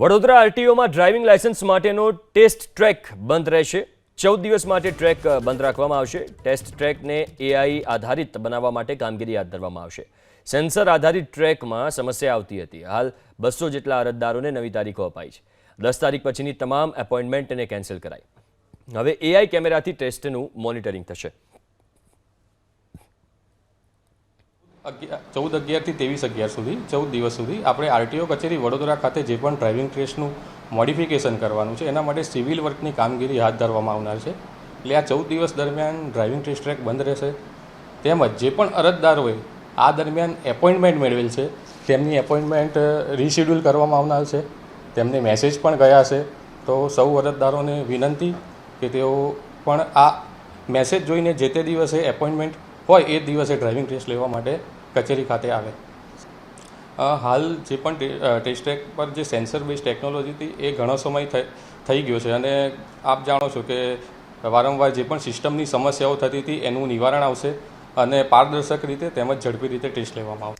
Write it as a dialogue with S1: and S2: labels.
S1: વડોદરા આરટીઓમાં driving licence માટેનો test track બંધ રહેશે. ચૌદ દિવસ માટે ટ્રેક બંધ રાખવામાં આવશે. ટેસ્ટ ટ્રેકને એઆઈ આધારિત બનાવવા માટે કામગીરી હાથ ધરવામાં આવશે. સેન્સર આધારિત ટ્રેકમાં સમસ્યા આવતી હતી. હાલ બસો જેટલા અરજદારોને નવી તારીખો અપાઈ છે. દસ તારીખ પછીની તમામ એપોઇન્ટમેન્ટને કેન્સલ કરાઈ. હવે એઆઈ કેમેરાથી ટેસ્ટનું મોનિટરિંગ થશે
S2: અગિયાર ચૌદ અગિયારથી ત્રેવીસ અગિયાર સુધી, ચૌદ દિવસ સુધી આપણે આરટીઓ કચેરી વડોદરા ખાતે જે પણ ડ્રાઇવિંગ ટેસ્ટનું મોડિફિકેશન કરવાનું છે, એના માટે સિવિલ વર્કની કામગીરી હાથ ધરવામાં આવનાર છે. એટલે આ ચૌદ દિવસ દરમિયાન ડ્રાઇવિંગ ટેસ્ટ ટ્રેક બંધ રહેશે. તેમજ જે પણ અરજદાર હોય, આ દરમિયાન એપોઇન્ટમેન્ટ મેળવેલ છે. તેમની એપોઇન્ટમેન્ટ રિશેડ્યુલ કરવામાં આવનાર છે. તેમને મેસેજ પણ ગયા છે. તો સૌ અરજદારોને વિનંતી કે તેઓ પણ આ મેસેજ જોઈને જે તે દિવસે એપોઇન્ટમેન્ટ હોય એ દિવસે ડ્રાઇવિંગ ટેસ્ટ લેવા માટે કચેરી ખાતે આવે. હાલ જે પણ ટેસ્ટ ટ્રેક પર જે સેન્સર બેઝ ટેકનોલોજી હતી એ ઘણો સમય થઈ ગયો છે અને આપ જાણો છો કે વારંવાર જે પણ સિસ્ટમની સમસ્યાઓ થતી હતી એનું નિવારણ આવશે અને પારદર્શક રીતે તેમજ ઝડપી રીતે ટેસ્ટ લેવામાં આવશે.